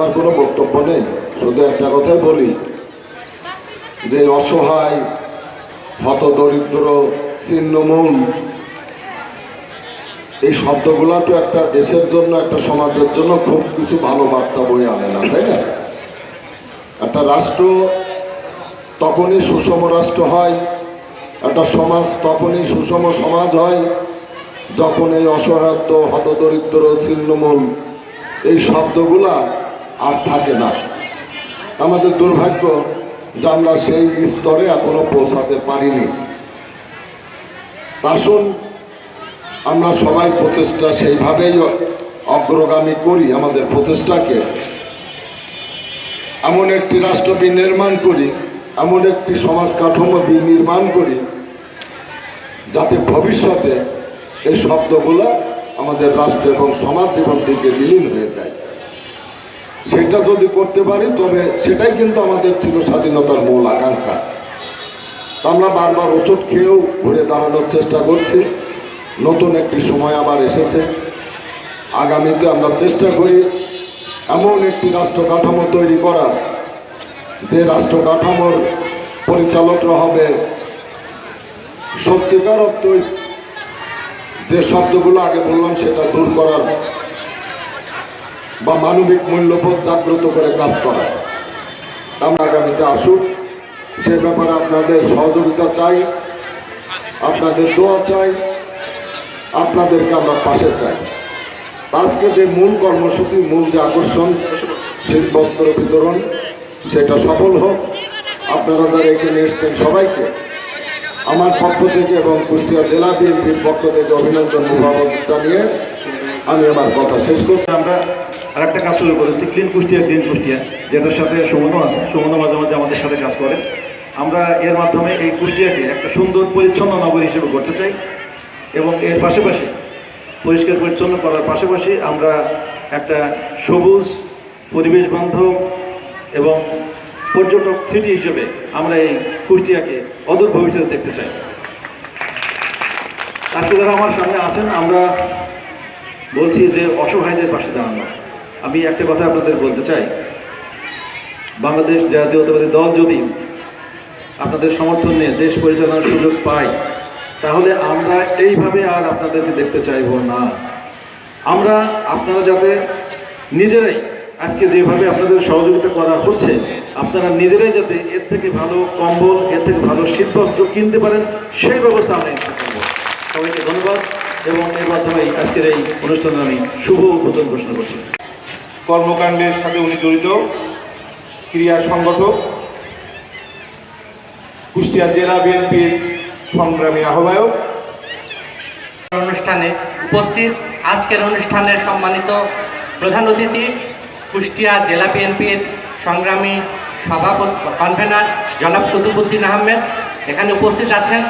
আমার কোনো বক্তব্য নেই, শুধু একটা কথাই বলি যে অসহায় হত দরিদ্র ছিন্নমূল, এই শব্দগুলো তো একটা দেশের জন্য, একটা সমাজের জন্য খুব কিছু ভালো বার্তা বই আনে না, তাই না? একটা রাষ্ট্র তখনই সুষম রাষ্ট্র হয়, একটা সমাজ তখনই সুষম সমাজ হয়, যখন এই অসহায়ত্ব হতদরিদ্র, ছিন্নমূল এই শব্দগুলা আর থাকে না। আমাদের দুর্ভাগ্য যে আমরা সেই স্তরে এখনও পৌঁছাতে পারিনি। আসুন, আমরা সবাই প্রচেষ্টা সেইভাবেই অগ্রগামী করি আমাদের প্রচেষ্টাকে। এমন একটি রাষ্ট্র নির্মাণ করি, এমন একটি সমাজ কাঠামো নির্মাণ করি, যাতে ভবিষ্যতে এই শব্দগুলো আমাদের রাষ্ট্র এবং সমাজ জীবন থেকে বিলীন হয়ে যায়। সেটা যদি করতে পারি, তবে সেটাই কিন্তু আমাদের ছিল স্বাধীনতার মূল আকাঙ্ক্ষা। আমরা বারবার ওষুধ খেয়েও ঘুরে দাঁড়ানোর চেষ্টা করছি। নতুন একটি সময় আবার এসেছে। আগামীতে আমরা চেষ্টা করি এমন একটি রাষ্ট্র কাঠামো তৈরি করার। যে রাষ্ট্র কাঠামোর পরিচালকরা হবে সত্যিকার অর্থই যে শব্দগুলো আগে বললাম সেটা দূর করার বা মানবিক মূল্যবোধ জাগ্রত করে কাজ করা। আমরা আগামীতে আসুক, সে ব্যাপারে আপনাদের সহযোগিতা চাই, আপনাদের দোয়া চাই, আপনাদেরকে আমরা পাশে চাই। আজকে যে মূল কর্মসূচি, মূল যে আকর্ষণ শীত বস্ত্র বিতরণ, সেটা সফল হোক। আপনারা যারা এখানে এসছেন সবাইকে আমার পক্ষ থেকে এবং কুষ্টিয়া জেলা বিএনপির পক্ষ থেকে অভিনন্দন, মুবারক জানিয়ে আমি আমার কথা শেষ করছি। আমরা আর একটা কাজ শুরু করেছি ক্লিন কুষ্টিয়া ক্লিন কুষ্টিয়া, যেটার সাথে সুমনও আছে। সুমনও মাঝে মাঝে আমাদের সাথে কাজ করে। আমরা এর মাধ্যমে এই কুষ্টিয়াকে একটা সুন্দর পরিচ্ছন্ন নগর হিসেবে করতে চাই এবং এর পাশাপাশি পরিষ্কার পরিচ্ছন্ন করার পাশাপাশি আমরা একটা সবুজ পরিবেশ বান্ধব এবং পর্যটক সিটি হিসেবে আমরা এই কুষ্টিয়াকে অদূর ভবিষ্যতে দেখতে চাই। আজকে যারা আমার সামনে আছেন, আমরা বলছি যে অসহায়দের পাশে দাঁড়ানো। আমি একটা কথা আপনাদের বলতে চাই। বাংলাদেশ জাতীয়তাবাদী দল যদি আপনাদের সমর্থন নিয়ে দেশ পরিচালনার সুযোগ পায়, তাহলে আমরা এইভাবে আর আপনাদেরকে দেখতে চাইব না। আমরা আপনারা যাতে নিজেরাই আজকে যেভাবে আপনাদের সহযোগিতা করা হচ্ছে, আপনারা নিজেরাই যাতে এর থেকে ভালো কম্বল, এর থেকে ভালো শীতবস্ত্র কিনতে পারেন, সেই ব্যবস্থা আমরা ইচ্ছা করব। সবাইকে ধন্যবাদ, এবং এর মাধ্যমে আজকের এই অনুষ্ঠানে আমি শুভ উদ্বোধন ঘোষণা করছি। কর্মকাণ্ডের সাথে উনি জড়িত ক্রিয়া সংগঠক, কুষ্টিয়া জেলা বিএনপির সংগ্রামী আহ্বায়ক। অনুষ্ঠানে উপস্থিত আজকের অনুষ্ঠানের সম্মানিত প্রধান অতিথি, কুষ্টিয়া জেলা বিএনপির সংগ্রামী সভাপতি কনভেনার জনাব কুতুবুদ্দিন আহমেদ। এখানে উপস্থিত আছেন